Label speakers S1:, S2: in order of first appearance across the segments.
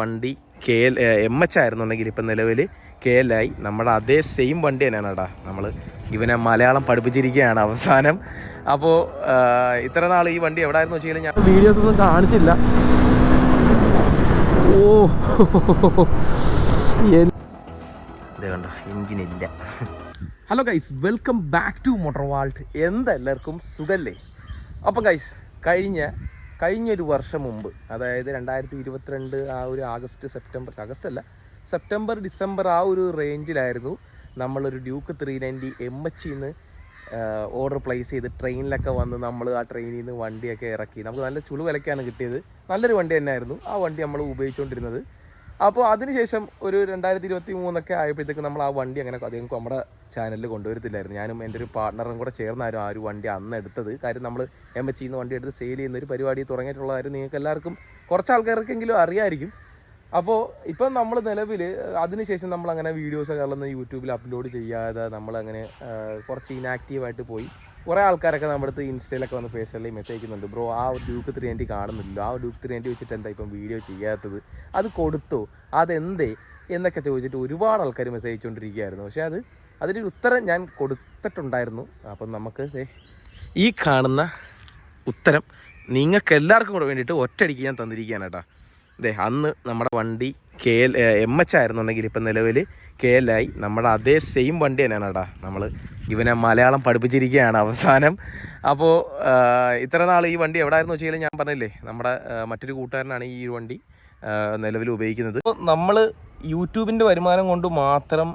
S1: വണ്ടി K L M H ആയിരുന്നുണ്ടെങ്കിൽ ഇപ്പം നിലവിൽ കെ എൽ ആയി. നമ്മുടെ അതേ സെയിം വണ്ടി തന്നെയാണ് കേട്ടാ നമ്മൾ ഇവനെ മലയാളം പഠിപ്പിച്ചിരിക്കുകയാണ് അവസാനം. അപ്പോൾ ഇത്ര നാൾ ഈ വണ്ടി എവിടെയായിരുന്നു വെച്ച് കഴിഞ്ഞാൽ ഞാൻ വീഡിയോസ് ഒന്നും കാണിച്ചില്ല. ഓ. ഇത് കണ്ടോ എഞ്ചിനില്ല hello guys welcome back to motor vault എന്താ എല്ലാവർക്കും സുഖല്ലേ? അപ്പം ഗൈസ് കഴിഞ്ഞ കഴിഞ്ഞൊരു വർഷം മുമ്പ് അതായത് രണ്ടായിരത്തി ഇരുപത്തിരണ്ട് ആ ഒരു ആഗസ്റ്റ് സെപ്റ്റംബർ ആഗസ്റ്റ് അല്ല സെപ്റ്റംബർ ഡിസംബർ ആ ഒരു റേഞ്ചിലായിരുന്നു നമ്മളൊരു Duke three ninety M H നിന്ന് ഓർഡർ പ്ലേസ് ചെയ്ത് ട്രെയിനിലൊക്കെ വന്ന് നമ്മൾ ആ ട്രെയിനിൽ നിന്ന് വണ്ടിയൊക്കെ ഇറക്കി. നമുക്ക് നല്ല ചുളു വിലക്കാണ് കിട്ടിയത്. നല്ലൊരു വണ്ടി തന്നെയായിരുന്നു. ആ വണ്ടി നമ്മൾ ഉപയോഗിച്ചുകൊണ്ടിരുന്നത് അപ്പോൾ അതിനുശേഷം ഒരു രണ്ടായിരത്തി ഇരുപത്തി മൂന്നൊക്കെ ആയപ്പോഴത്തേക്ക് നമ്മൾ ആ വണ്ടി അങ്ങനെ അധികം നമ്മുടെ ചാനലിൽ കൊണ്ടുവരത്തില്ലായിരുന്നു. ഞാനും എന്റെ ഒരു പാർട്ണറും കൂടെ ചേർന്നായിരുന്നു ആ ഒരു വണ്ടി അന്ന് എടുത്തത്. കാര്യം നമ്മൾ എം എച്ച് നിന്ന് വണ്ടി എടുത്ത് സെയിൽ ചെയ്യുന്ന ഒരു പരിപാടി തുടങ്ങിയിട്ടുള്ള കാര്യം നിങ്ങൾക്ക് എല്ലാവർക്കും കുറച്ച് ആൾക്കാർക്കെങ്കിലും അറിയായിരിക്കും. അപ്പോൾ ഇപ്പം നമ്മൾ നിലവിൽ അതിനുശേഷം നമ്മൾ അങ്ങനെ വീഡിയോസൊക്കെ ഉള്ള യൂട്യൂബിൽ അപ്ലോഡ് ചെയ്യാതെ നമ്മളങ്ങനെ കുറച്ച് ഇനാക്റ്റീവായിട്ട് പോയി. കുറേ ആൾക്കാരൊക്കെ നമ്മുടെ അടുത്ത് ഇൻസ്റ്റയിലൊക്കെ വന്ന് പേഴ്സണലി മെസ്സേജ് അയക്കുന്നുണ്ട് ബ്രോ ആ ഡ്യൂക്ക് ത്രീ എന്റെ കാണുന്നില്ല ആ ഡ്യൂക്ക് ത്രീ എന്റെ വെച്ചിട്ട് എന്താ ഇപ്പം വീഡിയോ ചെയ്യാത്തത്? അത് കൊടുത്തോ? അതെന്തേ? എന്നൊക്കെ ചോദിച്ചിട്ട് ഒരുപാട് ആൾക്കാർ മെസ്സേജ് അയച്ചുകൊണ്ടിരിക്കുകയായിരുന്നു. പക്ഷേ അത് അതിനൊരു ഉത്തരം ഞാൻ കൊടുത്തിട്ടുണ്ടായിരുന്നു. അപ്പം നമുക്ക് ഈ കാണുന്ന ഉത്തരം നിങ്ങൾക്ക് എല്ലാവർക്കും കൂടെ വേണ്ടിയിട്ട് ഒറ്റയടിക്ക് ഞാൻ തന്നിരിക്കുകയാണ് കേട്ടോ. അതെ അന്ന് നമ്മുടെ വണ്ടി കെ എൽ എം എച്ച് ആയിരുന്നുണ്ടെങ്കിൽ ഇപ്പം നിലവിൽ കെ എൽ ആയി. നമ്മുടെ അതേ സെയിം വണ്ടി തന്നെയാണ് കേട്ടോ. നമ്മൾ ഇവനെ മലയാളം പഠിപ്പിച്ചിരിക്കുകയാണ് അവസാനം. അപ്പോൾ ഇത്ര നാൾ ഈ വണ്ടി എവിടെയായിരുന്നു വെച്ചാൽ ഞാൻ പറഞ്ഞില്ലേ നമ്മുടെ മറ്റൊരു കൂട്ടുകാരനാണ് ഈ വണ്ടി നിലവിൽ ഉപയോഗിക്കുന്നത്. അപ്പോൾ നമ്മൾ യൂട്യൂബിന്റെ വരുമാനം കൊണ്ട് മാത്രം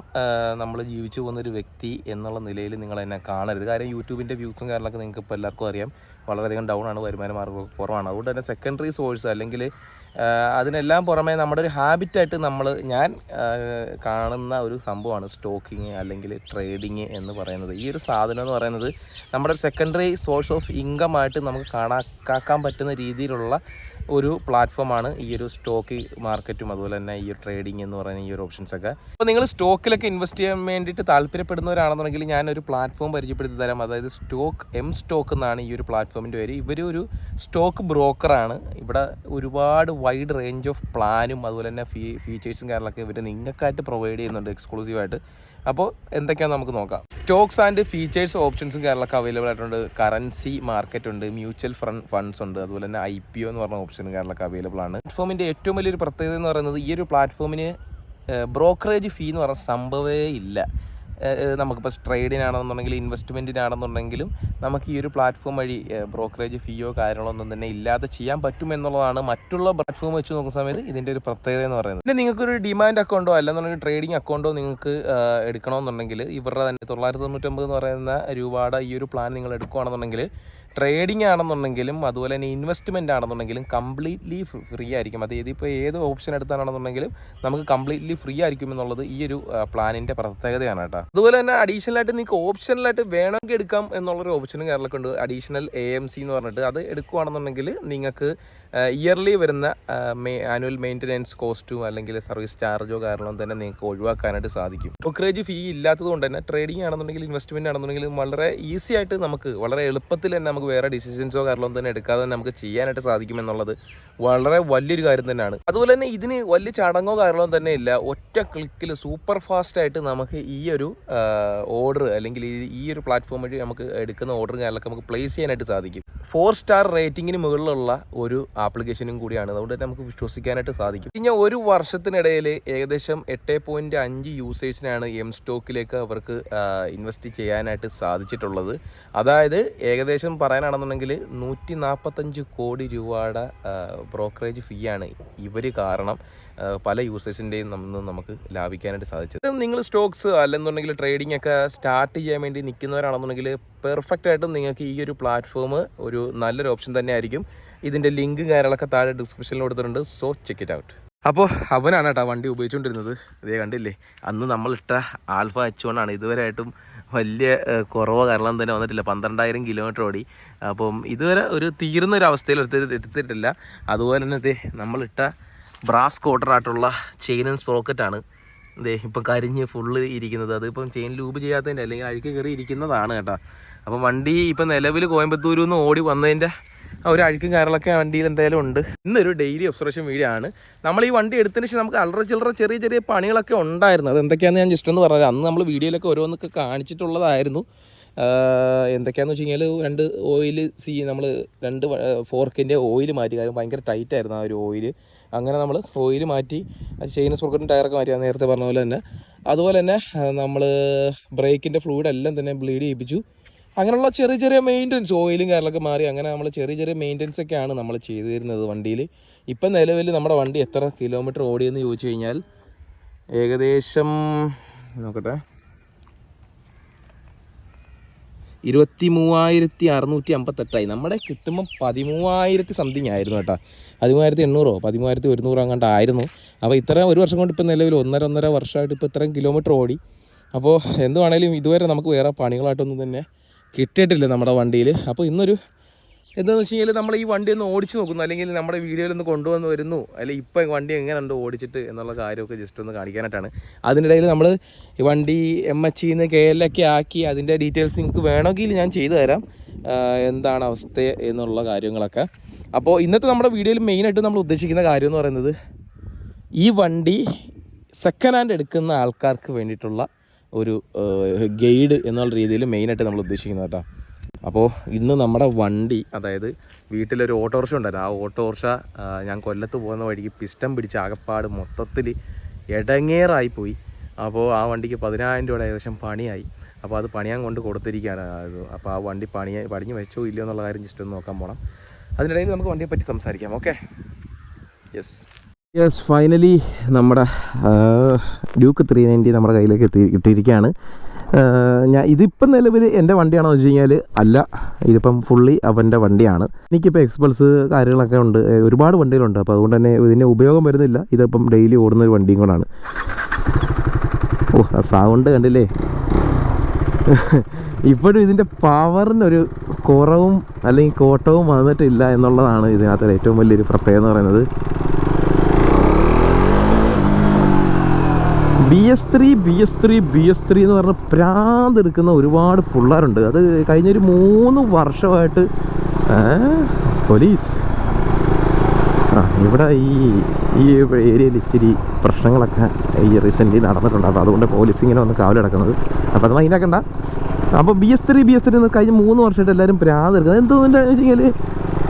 S1: നമ്മൾ ജീവിച്ചു പോകുന്നൊരു വ്യക്തി എന്നുള്ള നിലയിൽ നിങ്ങൾ എന്നെ കാണരുത്. കാര്യം യൂട്യൂബിന്റെ വ്യൂസും കാര്യങ്ങളൊക്കെ നിങ്ങൾക്ക് ഇപ്പോൾ എല്ലാവർക്കും അറിയാം. വളരെയധികം ഡൗൺ ആണ് വരുമാന മാർഗം കുറവാണ്. അതുകൊണ്ട് തന്നെ സെക്കൻഡറി സോഴ്സ് അല്ലെങ്കിൽ അതിനെല്ലാം പുറമേ നമ്മുടെ ഒരു ഹാബിറ്റായിട്ട് നമ്മൾ ഞാൻ കാണുന്ന ഒരു സംഭവമാണ് സ്റ്റോക്കിങ് അല്ലെങ്കിൽ ട്രേഡിങ് എന്ന് പറയുന്നത്. ഈ ഒരു സാധനം എന്ന് പറയുന്നത് നമ്മുടെ സെക്കൻഡറി സോഴ്സ് ഓഫ് ഇൻകം ആയിട്ട് നമുക്ക് കണക്കാക്കാൻ പറ്റുന്ന രീതിയിലുള്ള ഒരു പ്ലാറ്റ്ഫോമാണ് ഈ ഒരു സ്റ്റോക്ക് മാർക്കറ്റും അതുപോലെ തന്നെ ഈ ട്രേഡിംഗ് എന്ന് പറയുന്ന ഈ ഒരു ഓപ്ഷൻസ് ഒക്കെ. അപ്പോൾ നിങ്ങൾ സ്റ്റോക്കിലൊക്കെ ഇൻവെസ്റ്റ് ചെയ്യാൻ വേണ്ടിയിട്ട് താല്പര്യപ്പെടുന്നവരാണെന്നുണ്ടെങ്കിൽ ഞാനൊരു പ്ലാറ്റ്ഫോം പരിചയപ്പെടുത്തി തരാം. അതായത് സ്റ്റോക്ക് എം സ്റ്റോക്ക് എന്നാണ് ഈ ഒരു പ്ലാറ്റ്ഫോമിന്റെ പേര്. ഇവരൊരു സ്റ്റോക്ക് ബ്രോക്കറാണ് ഇവിടെ ഒരുപാട് വൈഡ് റേഞ്ച് ഓഫ് പ്ലാനും അതുപോലെ തന്നെ ഫീ ഫീച്ചേഴ്സും കാര്യങ്ങളൊക്കെ ഇവർ നിങ്ങൾക്കായിട്ട് പ്രൊവൈഡ് ചെയ്യുന്നുണ്ട് എക്സ്ക്ലൂസീവായിട്ട് അപ്പോൾ എന്തൊക്കെയാണ് നമുക്ക് നോക്കാം. സ്റ്റോക്സ് ആൻഡ് ഫീച്ചേഴ്സ് ഓപ്ഷൻസും കേരളക്ക് അവൈലബിൾ ആയിട്ടുണ്ട്. കറൻസി മാർക്കറ്റ് ഉണ്ട് മ്യൂച്വൽ ഫണ്ട് ഫണ്ട്സ് ഉണ്ട് അതുപോലെ തന്നെ ഐ പി ഒ എന്ന് പറഞ്ഞ ഓപ്ഷനും കേരളക്ക് അവൈലബിൾ ആണ്. പ്ലാറ്റ്ഫോമിന്റെ ഏറ്റവും വലിയൊരു പ്രത്യേകത എന്ന് പറയുന്നത് ഈ ഒരു പ്ലാറ്റ്ഫോമിന് ബ്രോക്കറേജ് ഫീ എന്ന് പറഞ്ഞ സംഭവമേ ഇല്ല. നമുക്കിപ്പോൾ ട്രേഡിനാണെന്നുണ്ടെങ്കിൽ ഇൻവെസ്റ്റ്മെന്റിനാണെന്നുണ്ടെങ്കിലും നമുക്ക് ഈ ഒരു പ്ലാറ്റ്ഫോം വഴി ബ്രോക്കറേജ് ഫീയോ കാര്യങ്ങളോ ഒന്നും തന്നെ ഇല്ലാതെ ചെയ്യാൻ പറ്റുമെന്നുള്ളതാണ് മറ്റുള്ള പ്ലാറ്റ്ഫോം വെച്ച് നോക്കുന്ന സമയത്ത് ഇതിന്റെ ഒരു പ്രത്യേകത എന്ന് പറയുന്നത്. പിന്നെ നിങ്ങൾക്കൊരു ഡിമാൻഡ് അക്കൗണ്ടോ അല്ലെന്നുണ്ടെങ്കിൽ ട്രേഡിംഗ് അക്കൗണ്ടോ നിങ്ങൾക്ക് എടുക്കണമെന്നുണ്ടെങ്കിൽ ഇവരുടെ തന്നെ തൊള്ളായിരത്തി തൊണ്ണൂറ്റൊമ്പത് എന്ന് പറയുന്ന രൂപയുടെ ഈ ഒരു പ്ലാൻ നിങ്ങൾ എടുക്കുകയാണെന്നുണ്ടെങ്കിൽ ട്രേഡിംഗ് ആണെന്നുണ്ടെങ്കിലും അതുപോലെ തന്നെ ഇൻവെസ്റ്റ്മെന്റ് ആണെന്നുണ്ടെങ്കിലും കംപ്ലീറ്റ്ലി ഫ്രീ ആയിരിക്കും. അതായത് ഇപ്പോൾ ഏത് ഓപ്ഷൻ എടുത്താണെന്നുണ്ടെങ്കിലും നമുക്ക് കംപ്ലീറ്റ്ലി ഫ്രീ ആയിരിക്കും എന്നുള്ളത് ഈ ഒരു പ്ലാനിന്റെ പ്രത്യേകതയാണ് കേട്ടോ. അതുപോലെ തന്നെ അഡീഷണൽ ആയിട്ട് നിങ്ങൾക്ക് ഓപ്ഷനിലായിട്ട് വേണമെങ്കിൽ എടുക്കാം എന്നുള്ളൊരു ഓപ്ഷനും കേരളക്കുണ്ട് അഡീഷണൽ എ എം സി എന്ന് പറഞ്ഞിട്ട് അത് എടുക്കുകയാണെന്നുണ്ടെങ്കിൽ നിങ്ങൾക്ക് ഇയർലി വരുന്ന ആനുവൽ മെയിന്റനൻസ് കോസ്റ്റും അല്ലെങ്കിൽ സർവീസ് ചാർജോ കാരണം തന്നെ നിങ്ങൾക്ക് ഒഴിവാക്കാനായിട്ട് സാധിക്കും. ബ്രോക്കറേജ് ഫീ ഇല്ലാത്തത് കൊണ്ട് തന്നെ ട്രേഡിംഗ് ആണെന്നുണ്ടെങ്കിൽ ഇൻവെസ്റ്റ്മെന്റ് ആണെന്നുണ്ടെങ്കിൽ വളരെ ഈസി ആയിട്ട് നമുക്ക് വളരെ എളുപ്പത്തിൽ തന്നെ നമുക്ക് വേറെ ഡിസിഷൻസോ കാരണം തന്നെ എടുക്കാതെ നമുക്ക് ചെയ്യാനായിട്ട് സാധിക്കും എന്നുള്ളത് വളരെ വലിയൊരു കാര്യം തന്നെയാണ്. അതുപോലെ തന്നെ ഇതിന് വലിയ ചടങ്ങോ കാരണം തന്നെ ഇല്ല. ഒറ്റ ക്ലിക്കിൽ സൂപ്പർ ഫാസ്റ്റ് ആയിട്ട് നമുക്ക് ഈ ഒരു ഓർഡർ അല്ലെങ്കിൽ ഈ ഒരു പ്ലാറ്റ്ഫോം വഴി നമുക്ക് എടുക്കുന്ന ഓർഡർ കാര്യങ്ങളൊക്കെ നമുക്ക് പ്ലേസ് ചെയ്യാനായിട്ട് സാധിക്കും. ഫോർ സ്റ്റാർ റേറ്റിംഗിന് മുകളിലുള്ള ഒരു ആപ്ലിക്കേഷനും കൂടിയാണ്. അതുകൊണ്ട് തന്നെ നമുക്ക് വിശ്വസിക്കാനായിട്ട് സാധിക്കും. കഴിഞ്ഞ ഒരു വർഷത്തിനിടയിൽ ഏകദേശം എട്ട് പോയിന്റ് അഞ്ച് യൂസേഴ്സിനാണ് എം സ്റ്റോക്കിലേക്ക് അവർക്ക് ഇൻവെസ്റ്റ് ചെയ്യാനായിട്ട് സാധിച്ചിട്ടുള്ളത്. അതായത് ഏകദേശം പറയാനാണെന്നുണ്ടെങ്കിൽ നൂറ്റി നാൽപ്പത്തഞ്ച് കോടി രൂപയുടെ ബ്രോക്കറേജ് ഫീയാണ് ഇവർ കാരണം. പല യൂസേഴ്സിന്റെയും നമ്മൾ നമുക്ക് ലാഭിക്കാനായിട്ട് സാധിച്ചത്. നിങ്ങൾ സ്റ്റോക്സ് അല്ലെന്നുണ്ടെങ്കിൽ ട്രേഡിംഗ് ഒക്കെ സ്റ്റാർട്ട് ചെയ്യാൻ വേണ്ടി നിൽക്കുന്നവരാണെന്നുണ്ടെങ്കിൽ പെർഫെക്റ്റ് ആയിട്ടും നിങ്ങൾക്ക് ഈ ഒരു പ്ലാറ്റ്ഫോം ഒരു നല്ലൊരു ഓപ്ഷൻ തന്നെ ആയിരിക്കും ഇതിന്റെ ലിങ്കും കാര്യങ്ങളൊക്കെ താഴെ ഡിസ്ക്രിപ്ഷനിൽ കൊടുത്തിട്ടുണ്ട്. സോ ചെക്ക് ഇറ്റ് ഔട്ട് അപ്പോൾ അവനാണ് കേട്ടോ വണ്ടി ഉപയോഗിച്ചുകൊണ്ടിരുന്നത്. ഇതേ കണ്ടില്ലേ? അന്ന് നമ്മളിട്ട ആൽഫ എച്ച് വണ്ണാണ് ഇതുവരെയായിട്ടും വലിയ കുറവ് കാരണം തന്നെ വന്നിട്ടില്ല. പന്ത്രണ്ടായിരം കിലോമീറ്റർ ഓടി. അപ്പം ഇതുവരെ ഒരു തീർന്ന ഒരു അവസ്ഥയിൽ എടുത്തിട്ട് എടുത്തിട്ടില്ല. അതുപോലെ തന്നെ നമ്മളിട്ട ബ്രാസ് കോട്ടറായിട്ടുള്ള ചെയിൻ സ്പ്രോക്കറ്റാണ് ഇതേ ഇപ്പം കരിഞ്ഞ് ഫുള്ള് ഇരിക്കുന്നത്. അതിപ്പം ചെയിൻ ലൂബ് ചെയ്യാത്തതിന്റെ അല്ലെങ്കിൽ അഴുക്ക് കയറി ഇരിക്കുന്നതാണ് കേട്ടോ. അപ്പം വണ്ടി ഇപ്പം നിലവിൽ കോയമ്പത്തൂരിൽ നിന്ന് ഓടി വന്നതിന്റെ ഒരു അഴുക്കും കാര്യങ്ങളൊക്കെ വണ്ടിയിൽ എന്തായാലും ഉണ്ട്. ഇന്നൊരു ഡെയിലി ഒബ്സർവേഷൻ വീഡിയോ ആണ്. നമ്മൾ ഈ വണ്ടി എടുത്തതിന് ശേഷം നമുക്ക് അല്ലറ ചില്ലറ ചെറിയ ചെറിയ പണികളൊക്കെ ഉണ്ടായിരുന്നു. അത് എന്തൊക്കെയാണെന്ന് ഞാൻ ജസ്റ്റ് ഒന്ന് പറഞ്ഞത് അന്ന് നമ്മൾ വീഡിയോയിലൊക്കെ ഓരോന്നൊക്കെ കാണിച്ചിട്ടുള്ളതായിരുന്നു. എന്തൊക്കെയാണെന്ന് വെച്ച് കഴിഞ്ഞാൽ രണ്ട് ഓയിൽ സി നമ്മൾ രണ്ട് ഫോർക്കിന്റെ ഓയിൽ മാറ്റി. കാര്യം ഭയങ്കര ടൈറ്റ് ആയിരുന്നു ആ ഒരു ഓയിൽ അങ്ങനെ നമ്മൾ ഓയിൽ മാറ്റി ചെയിൻ സ്പ്രോക്കറ്റും ടയറൊക്കെ മാറ്റി. നേരത്തെ പറഞ്ഞ പോലെ തന്നെ. അതുപോലെ തന്നെ നമ്മൾ ബ്രേക്കിന്റെ ഫ്ലൂയിഡ് എല്ലാം തന്നെ ബ്ലീഡ് ചെയ്യിപ്പിച്ചു. അങ്ങനെയുള്ള ചെറിയ ചെറിയ മെയിന്റനൻസ് ഓയിലും കാര്യങ്ങളൊക്കെ മാറി അങ്ങനെ നമ്മൾ ചെറിയ ചെറിയ മെയിന്റനൻസ് ഒക്കെയാണ് നമ്മൾ ചെയ്തു തരുന്നത് വണ്ടിയിൽ ഇപ്പം നിലവിൽ നമ്മുടെ വണ്ടി എത്ര കിലോമീറ്റർ ഓടിയെന്ന് ചോദിച്ചു കഴിഞ്ഞാൽ ഏകദേശം നോക്കട്ടെ. ഇരുപത്തി മൂവായിരത്തി അറുന്നൂറ്റി അമ്പത്തെട്ടായി നമ്മുടെ കിട്ടുമ്പം പതിമൂവായിരത്തി സംതിങ് ആയിരുന്നു കേട്ടോ. പതിമൂവായിരത്തി എണ്ണൂറോ പതിമൂവായിരത്തി ഒരുന്നൂറോ അങ്ങോട്ട് ആയിരുന്നു. അപ്പോൾ ഇത്ര ഒരു വർഷം കൊണ്ട് ഇപ്പം നിലവിൽ ഒന്നര ഒന്നര വർഷമായിട്ട് ഇപ്പോൾ ഇത്രയും കിലോമീറ്റർ ഓടി. അപ്പോൾ എന്തുവാണേലും ഇതുവരെ നമുക്ക് വേറെ പണികളായിട്ടൊന്നും തന്നെ കിട്ടിയിട്ടില്ല നമ്മുടെ വണ്ടിയിൽ. അപ്പോൾ ഇന്നൊരു എന്താണെന്ന് വെച്ച് കഴിഞ്ഞാൽ നമ്മൾ ഈ വണ്ടി ഒന്ന് ഓടിച്ചു നോക്കുന്നു. അല്ലെങ്കിൽ നമ്മുടെ വീഡിയോയിൽ ഒന്ന് കൊണ്ടുവന്ന് വരുന്നു. അല്ലെങ്കിൽ ഇപ്പം വണ്ടി എങ്ങനെയുണ്ട് ഓടിച്ചിട്ട് എന്നുള്ള കാര്യമൊക്കെ ജസ്റ്റ് ഒന്ന് കാണിക്കാനായിട്ടാണ്. അതിനിടയിൽ നമ്മൾ ഈ വണ്ടി എം എച്ച് നിന്ന് കെ എല്ലൊക്കെ ആക്കി അതിന്റെ ഡീറ്റെയിൽസ് നിങ്ങൾക്ക് വേണമെങ്കിൽ ഞാൻ ചെയ്തു തരാം. എന്താണ് അവസ്ഥ എന്നുള്ള കാര്യങ്ങളൊക്കെ. അപ്പോൾ ഇന്നത്തെ നമ്മുടെ വീഡിയോയിൽ മെയിനായിട്ട് നമ്മൾ ഉദ്ദേശിക്കുന്ന കാര്യം എന്ന് പറയുന്നത് ഈ വണ്ടി സെക്കൻഡ് ഹാൻഡ് എടുക്കുന്ന ആൾക്കാർക്ക് വേണ്ടിയിട്ടുള്ള ഒരു ഗൈഡ് എന്നുള്ള രീതിയിൽ മെയിനായിട്ട് നമ്മൾ ഉദ്ദേശിക്കുന്നത് കേട്ടോ അപ്പോൾ ഇന്ന് നമ്മുടെ വണ്ടി അതായത് വീട്ടിലൊരു ഓട്ടോറിക്ഷ ഉണ്ടായിരുന്നു ആ ഓട്ടോറിക്ഷ ഞാൻ കൊല്ലത്ത് പോകുന്ന വഴിക്ക് പിസ്റ്റം പിടിച്ച് ആകപ്പാട് മൊത്തത്തിൽ ഇടങ്ങേറായിപ്പോയി അപ്പോൾ ആ വണ്ടിക്ക് പതിനായിരം രൂപയുടെ ഏകദേശം പണിയായി. അപ്പോൾ അത് പണിയാൻ കൊണ്ട് കൊടുത്തിരിക്കുകയാണ് അപ്പോൾ ആ വണ്ടി പണിയ പണിഞ്ഞ് വെച്ചോ ഇല്ലയോ എന്നുള്ള കാര്യം ജസ്റ്റ് ഒന്ന് നോക്കാൻ പോകണം അതിനിടയിൽ നമുക്ക് വണ്ടിയെ പറ്റി സംസാരിക്കാം ഓക്കെ? യെസ് യെസ് ഫൈനലി നമ്മുടെ ഡ്യൂക്ക് ത്രീ നയന്റി നമ്മുടെ കയ്യിലേക്ക് എത്തി കിട്ടിയിരിക്കുകയാണ്. ഞാൻ ഇതിപ്പം നിലവിൽ എന്റെ വണ്ടിയാണോ വെച്ച് കഴിഞ്ഞാൽ അല്ല ഇതിപ്പം ഫുള്ളി അവന്റെ വണ്ടിയാണ്. എനിക്കിപ്പോൾ എക്സ്പൾസ് കാര്യങ്ങളൊക്കെ ഉണ്ട്. ഒരുപാട് വണ്ടികളുണ്ട്. അപ്പോൾ അതുകൊണ്ട് തന്നെ ഇതിന്റെ ഉപയോഗം വരുന്നില്ല. ഇതിപ്പം ഡെയിലി ഓടുന്ന ഒരു വണ്ടിയും കൂടാണ്. ഓ ആ സൗണ്ട് കണ്ടില്ലേ? ഇപ്പോഴും ഇതിന്റെ പവറിനൊരു കുറവും അല്ലെങ്കിൽ കോട്ടവും വന്നിട്ടില്ല എന്നുള്ളതാണ് ഇതിനകത്ത് ഏറ്റവും വലിയൊരു പ്രത്യേകത എന്ന് പറയുന്നത്. B S three B S three B S three എന്ന് പറഞ്ഞ പ്രാന്ത് എടുക്കുന്ന ഒരുപാട് പിള്ളേരുണ്ട്. അത് കഴിഞ്ഞൊരു മൂന്ന് വർഷമായിട്ട് പോലീസ്. ആ ഇവിടെ ഈ ഈ ഏരിയയിൽ ഇച്ചിരി പ്രശ്നങ്ങളൊക്കെ ഈ റീസെന്റ്ലി നടന്നിട്ടുണ്ട്. അപ്പോൾ അതുകൊണ്ട് പോലീസ് ഇങ്ങനെ വന്ന് കാവലെടുക്കുന്നത് അപ്പോൾ അത് മൈൻഡാക്കണ്ട. അപ്പോൾ B S three B S three എന്ന് കഴിഞ്ഞ മൂന്ന് വർഷമായിട്ട് എല്ലാവരും പ്രാന്ത് എടുക്കുന്നത്. എന്തുകൊണ്ടാണെന്ന് വെച്ച് കഴിഞ്ഞാൽ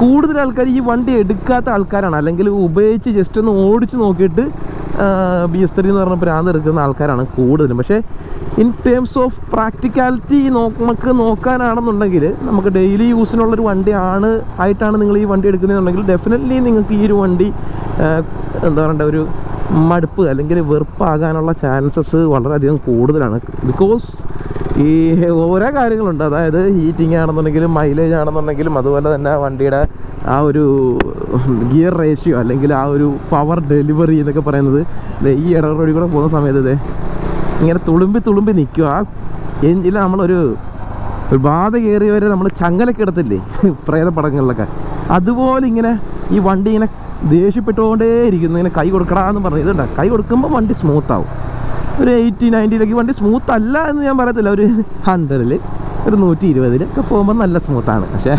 S1: കൂടുതൽ ആൾക്കാർ ഈ വണ്ടി എടുക്കാത്ത ആൾക്കാരാണ്. അല്ലെങ്കിൽ ഉപയോഗിച്ച് ജസ്റ്റ് ഒന്ന് ഓടിച്ച് നോക്കിയിട്ട് ബി എസ് ത്രീ എന്ന് പറഞ്ഞ പ്രാന്ത് എടുക്കുന്ന ആൾക്കാരാണ് കൂടുതലും. പക്ഷേ ഇൻ ടേംസ് ഓഫ് പ്രാക്ടിക്കാലിറ്റി നമുക്ക് നോക്കാനാണെന്നുണ്ടെങ്കിൽ നമുക്ക് ഡെയിലി യൂസിനുള്ളൊരു വണ്ടിയാണ് ആയിട്ടാണ് നിങ്ങൾ ഈ വണ്ടി എടുക്കുന്നതെന്നുണ്ടെങ്കിൽ ഡെഫിനറ്റ്ലി നിങ്ങൾക്ക് ഈ ഒരു വണ്ടി എന്താ പറയണ്ട ഒരു മടുപ്പ് അല്ലെങ്കിൽ വെറുപ്പാകാനുള്ള ചാൻസസ് വളരെയധികം കൂടുതലാണ്. ബിക്കോസ് ഈ ഓരോ കാര്യങ്ങളുണ്ട്. അതായത് ഹീറ്റിംഗ് ആണെന്നുണ്ടെങ്കിലും മൈലേജ് ആണെന്നുണ്ടെങ്കിലും അതുപോലെ തന്നെ വണ്ടിയുടെ ആ ഒരു ഗിയർ റേഷ്യോ അല്ലെങ്കിൽ ആ ഒരു പവർ ഡെലിവറി എന്നൊക്കെ പറയുന്നത് ഈ ഇടറോടി കൂടെ പോകുന്ന സമയത്ത് ഇങ്ങനെ തുളുമ്പി തുളുമ്പി നിൽക്കുക. ആ എഞ്ചിൽ നമ്മളൊരു ബാധ കയറിയവരെ നമ്മൾ ചങ്ങലൊക്കെ ഇടത്തില്ലേ പ്രേത പടങ്ങളിലൊക്കെ അതുപോലെ ഇങ്ങനെ ഈ വണ്ടി ഇങ്ങനെ ദേഷ്യപ്പെട്ടുകൊണ്ടേ ഇരിക്കുന്നു ഇങ്ങനെ കൈ കൊടുക്കണമെന്ന് പറഞ്ഞു. ഇതുണ്ട? കൈ കൊടുക്കുമ്പോൾ വണ്ടി സ്മൂത്ത് ആവും. ഒരു എയ്റ്റി നയന്റിയിലേക്ക് വണ്ടി സ്മൂത്ത് അല്ല എന്ന് ഞാൻ പറയത്തില്ല. ഒരു ഹൺഡ്രഡിൽ ഒരു നൂറ്റി ഇരുപതിലൊക്കെ പോകുമ്പോൾ നല്ല സ്മൂത്താണ് പക്ഷേ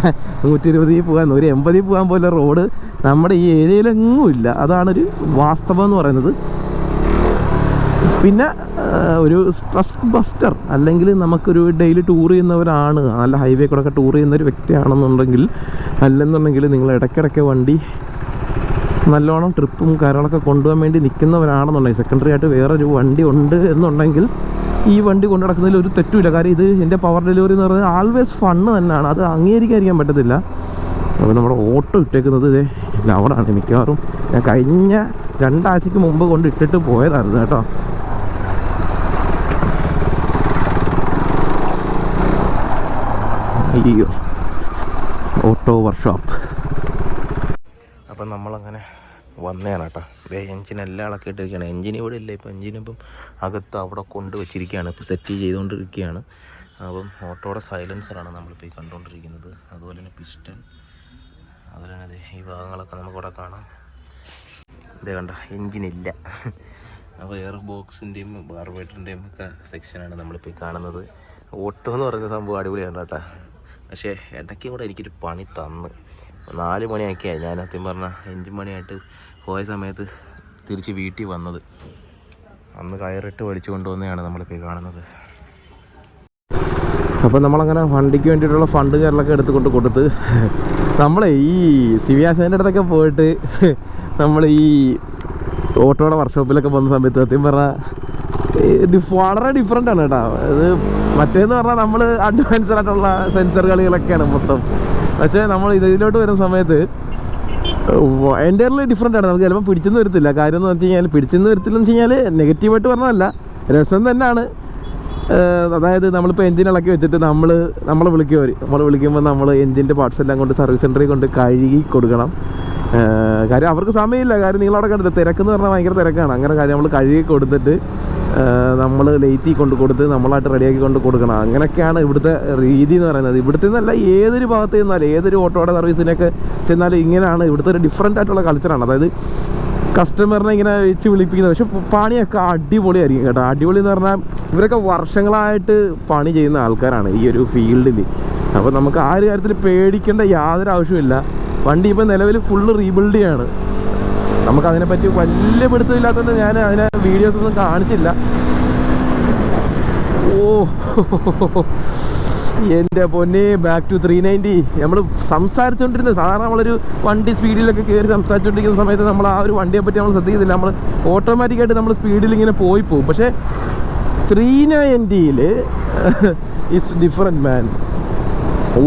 S1: നൂറ്റി ഇരുപതിൽ പോകാൻ ഒരു എൺപതിൽ പോകാൻ പോലെ റോഡ് നമ്മുടെ ഈ ഏരിയയിലെങ്ങും ഇല്ല. അതാണൊരു വാസ്തവം എന്ന് പറയുന്നത്. പിന്നെ ഒരു സ്ട്രെസ് ബസ്റ്റർ അല്ലെങ്കിൽ നമുക്കൊരു ഡെയിലി ടൂർ ചെയ്യുന്നവരാണ്. നല്ല ഹൈവേ കൂടെ ഒക്കെ ടൂർ ചെയ്യുന്ന ഒരു വ്യക്തിയാണെന്നുണ്ടെങ്കിൽ അല്ലെന്നുണ്ടെങ്കിൽ നിങ്ങൾ ഇടയ്ക്കിടയ്ക്ക് വണ്ടി നല്ലോണം ട്രിപ്പും കാര്യങ്ങളൊക്കെ കൊണ്ടുപോകാൻ വേണ്ടി നിൽക്കുന്നവരാണെന്നുണ്ടെങ്കിൽ സെക്കൻഡറി ആയിട്ട് വേറെ ഒരു വണ്ടി ഉണ്ട് എന്നുണ്ടെങ്കിൽ ഈ വണ്ടി കൊണ്ടു നടക്കുന്നതിൽ ഒരു തെറ്റുമില്ല. കാര്യം ഇത് എന്റെ പവർ ഡെലിവറി എന്ന് പറയുന്നത് ആൾവേസ് ഫണ്ണ് തന്നെയാണ്. അത് അംഗീകരിക്കാതിരിക്കാൻ പറ്റത്തില്ല. അപ്പോൾ നമ്മുടെ ഓട്ടോ ഇട്ടേക്കുന്നത് ഇതേ ലവറാണ് മിക്കവാറും. ഞാൻ കഴിഞ്ഞ രണ്ടാഴ്ചക്ക് മുമ്പ് കൊണ്ട് ഇട്ടിട്ട് പോയതായിരുന്നു കേട്ടോ. അയ്യോ. ഓട്ടോ വർക്ക്ഷോപ്പ് അപ്പം നമ്മളങ്ങനെ വന്നതാണ് കേട്ടോ ഇതേ എഞ്ചിൻ എല്ലാം ഇളക്കി ഇട്ടിരിക്കുകയാണ്. എഞ്ചിൻ ഇവിടെ ഇല്ല. ഇപ്പം എഞ്ചിൻ ഇപ്പം അകത്ത് അവിടെ കൊണ്ട് വെച്ചിരിക്കുകയാണ്. ഇപ്പോൾ സെറ്റ് ചെയ്തുകൊണ്ടിരിക്കുകയാണ്. അപ്പം ഓട്ടോയുടെ സൈലൻസറാണ് നമ്മളിപ്പോൾ ഈ കണ്ടുകൊണ്ടിരിക്കുന്നത്. അതുപോലെ തന്നെ പിസ്റ്റൺ അതുപോലെ തന്നെ ഈ ഭാഗങ്ങളൊക്കെ നമുക്കിവിടെ കാണാം. ഇതേ കണ്ട? എഞ്ചിനില്ല അപ്പോൾ എയർ ബോക്സിന്റെയും ബാർബേറ്ററിന്റെയും ഒക്കെ സെക്ഷനാണ് നമ്മളിപ്പോൾ ഈ കാണുന്നത്. ഓട്ടോ എന്ന് പറയുന്ന സംഭവം അടിപൊളിയാണ് കേട്ടോ. പക്ഷേ ഇടയ്ക്ക് കൂടെ എനിക്കൊരു പണി തന്ന്. നാല് മണിയാക്കിയായി. ഞാൻ സത്യം പറഞ്ഞാൽ അഞ്ച് മണിയായിട്ട് പോയ സമയത്ത് തിരിച്ച് വീട്ടിൽ വന്നത്. അന്ന് കയറിട്ട് വലിച്ചു കൊണ്ടുവന്നെയാണ് നമ്മളിപ്പോൾ കാണുന്നത്. അപ്പോൾ നമ്മളങ്ങനെ ഫണ്ടിക്ക് വേണ്ടിയിട്ടുള്ള ഫണ്ട് കാര്യങ്ങളൊക്കെ എടുത്തുകൊണ്ട് കൊടുത്ത് നമ്മളെ ഈ സിവിയാശാന്റെ അടുത്തൊക്കെ പോയിട്ട് നമ്മൾ ഈ ഓട്ടോയുടെ വർക്ക്ഷോപ്പിലൊക്കെ പോകുന്ന സമയത്ത് സത്യം പറഞ്ഞാൽ വളരെ ഡിഫറെന്റ് ആണ് കേട്ടോ അത് മറ്റേന്ന് പറഞ്ഞാൽ നമ്മൾ അഡ്വാൻസ്ഡ് ആയിട്ടുള്ള സെൻസർ കളികളൊക്കെയാണ് മൊത്തം. പക്ഷേ നമ്മൾ ഇതിലോട്ട് വരുന്ന സമയത്ത് എന്റയർലി ഡിഫറെന്റ് ആണ്. നമുക്ക് ചിലപ്പോൾ പിടിച്ചെന്ന് വരത്തില്ല. കാര്യം എന്ന് വെച്ച് കഴിഞ്ഞാൽ പിടിച്ചെന്ന് വരത്തില്ല എന്ന് വെച്ച് കഴിഞ്ഞാൽ നെഗറ്റീവായിട്ട് പറഞ്ഞതല്ല. രസം തന്നെയാണ്. അതായത് നമ്മളിപ്പോൾ എഞ്ചിൻ ഇളക്കി വെച്ചിട്ട് നമ്മൾ നമ്മളെ വിളിക്കുവർ നമ്മൾ വിളിക്കുമ്പോൾ നമ്മൾ എഞ്ചിന്റെ പാർട്സ് എല്ലാം കൊണ്ട് സർവീസ് സെന്ററിൽ കൊണ്ട് കഴുകി കൊടുക്കണം. കാര്യം അവർക്ക് സമയമില്ല. കാര്യം നിങ്ങളവിടെ കണ്ടില്ല? തിരക്കെന്ന് പറഞ്ഞാൽ ഭയങ്കര തിരക്കാണ്. അങ്ങനെ കാര്യം നമ്മൾ കഴുകി കൊടുത്തിട്ട് നമ്മൾ ലേറ്റി കൊണ്ട് കൊടുത്ത് നമ്മളായിട്ട് റെഡിയാക്കി കൊണ്ട് കൊടുക്കണം. അങ്ങനെയൊക്കെയാണ് ഇവിടുത്തെ രീതി എന്ന് പറയുന്നത്. ഇവിടുത്തെ എന്നല്ല ഏതൊരു ഭാഗത്ത് ചെന്നാലും ഏതൊരു ഓട്ടോയുടെ സർവീസിനൊക്കെ ചെന്നാലും ഇങ്ങനെയാണ് ഇവിടുത്തെ ഒരു ഡിഫറെന്റ് ആയിട്ടുള്ള കൾച്ചറാണ് അതായത് കസ്റ്റമറിനെ ഇങ്ങനെ വെച്ച് വിളിപ്പിക്കുന്നത്. പക്ഷെ പണിയൊക്കെ അടിപൊളിയായിരിക്കും കേട്ടോ. അടിപൊളി എന്ന് പറഞ്ഞാൽ ഇവരൊക്കെ വർഷങ്ങളായിട്ട് പണി ചെയ്യുന്ന ആൾക്കാരാണ് ഈ ഒരു ഫീൽഡിൽ അപ്പോൾ നമുക്ക് ആ ഒരു കാര്യത്തിൽ പേടിക്കേണ്ട യാതൊരു ആവശ്യമില്ല വണ്ടി ഇപ്പോൾ നിലവിൽ ഫുള്ള് റീബിൽഡ് ചെയ്യാണ്. നമുക്ക് അതിനെപ്പറ്റി വലിയ പിടുത്തമില്ലാത്തതുകൊണ്ട് ഞാൻ അതിനെ വീഡിയോസ് ഒന്നും കാണിച്ചില്ല. ഓ എന്റെ പൊന്നെ ബാക്ക് ടു ത്രീ നയന്റി നമ്മൾ സംസാരിച്ചുകൊണ്ടിരുന്നത് സാധാരണ നമ്മളൊരു വണ്ടി സ്പീഡിലൊക്കെ കയറി സംസാരിച്ചുകൊണ്ടിരിക്കുന്ന സമയത്ത് നമ്മൾ ആ ഒരു വണ്ടിയെ പറ്റി നമ്മൾ ശ്രദ്ധിക്കുന്നില്ല നമ്മൾ ഓട്ടോമാറ്റിക്കായിട്ട് നമ്മൾ സ്പീഡിൽ ഇങ്ങനെ പോയി പോകും. പക്ഷേ ത്രീ നയന്റിയിൽ ഇറ്റ്സ് ഡിഫറെന്റ് മാൻ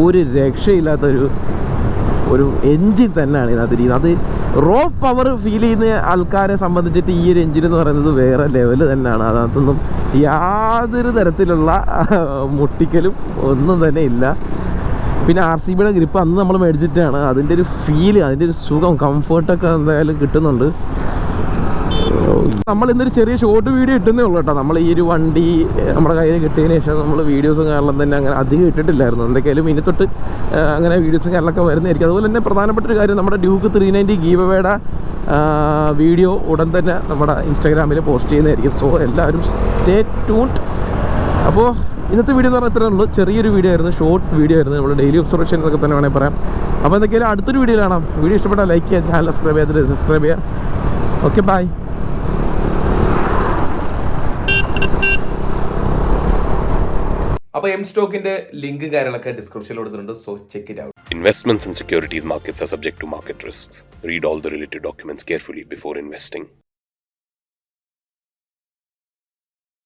S1: ഒരു രക്ഷയില്ലാത്തൊരു ഒരു എൻജിൻ തന്നെയാണ് ഇതിനകത്ത് ഇരിക്കുന്നത്. അത് റോ പവർ ഫീൽ ചെയ്യുന്ന ആൾക്കാരെ സംബന്ധിച്ചിട്ട് ഈ ഒരു എൻജിൻ എന്ന് പറയുന്നത് വേറെ ലെവൽ തന്നെയാണ്. അതിനകത്തൊന്നും യാതൊരു തരത്തിലുള്ള മുട്ടിക്കലും ഒന്നും തന്നെ ഇല്ല. പിന്നെ ആർ സി ബിയുടെ ഗ്രിപ്പ് അന്ന് നമ്മൾ മേടിച്ചിട്ടാണ്. അതിന്റെ ഒരു ഫീൽ അതിന്റെ ഒരു സുഖം കംഫർട്ടൊക്കെ എന്തായാലും കിട്ടുന്നുണ്ട്. നമ്മൾ ഇന്നൊരു ചെറിയ ഷോർട്ട് വീഡിയോ ഇട്ടുന്നേ ഉള്ളൂ കേട്ടോ. നമ്മൾ ഈ ഒരു വണ്ടി നമ്മുടെ കയ്യിൽ കിട്ടിയതിന് ശേഷം നമ്മൾ വീഡിയോസും കാരണം തന്നെ അങ്ങനെ അധികം ഇട്ടിട്ടില്ലായിരുന്നു. എന്തൊക്കെയാലും ഇനി തൊട്ട് അങ്ങനെ വീഡിയോസും കാര്യങ്ങളൊക്കെ വരുന്നതായിരിക്കും. അതുപോലെ തന്നെ പ്രധാനപ്പെട്ട ഒരു കാര്യം നമ്മുടെ ഡ്യൂക്ക് ത്രീ നയന്റി ഗീവവേട വീഡിയോ ഉടൻ തന്നെ നമ്മുടെ ഇൻസ്റ്റാഗ്രാമിൽ പോസ്റ്റ് ചെയ്യുന്നതായിരിക്കും. സോ എല്ലാവരും സ്റ്റേ ട്യൂൺഡ് അപ്പോൾ ഇന്നത്തെ വീഡിയോ എന്ന് പറഞ്ഞാൽ ഇത്രയേ ഉള്ളൂ. ചെറിയൊരു വീഡിയോ ആയിരുന്നു. ഷോർട്ട് വീഡിയോ ആയിരുന്നു. നമ്മുടെ ഡെയിലി ഒബ്സർവേഷൻ എന്നൊക്കെ തന്നെ വേണമെങ്കിൽ പറയാം. അപ്പോൾ എന്തൊക്കെയായാലും അടുത്തൊരു വീഡിയോ കാണാം വീഡിയോ ഇഷ്ടപ്പെട്ടാൽ ലൈക്ക് ചെയ്യുക ചാനൽ സബ്സ്ക്രൈബ് ചെയ്തിട്ട് സബ്സ്ക്രൈബ് ചെയ്യുക. ഓക്കെ ബൈ അപ്പൊ എം സ്റ്റോക്കിന്റെ ലിങ്ക് കാര്യങ്ങളൊക്കെ ഡിസ്ക്രിപ്ഷനിൽ കൊടുത്തിട്ടുണ്ട്. So check it out
S2: investment securities market read all the related document carefully before investing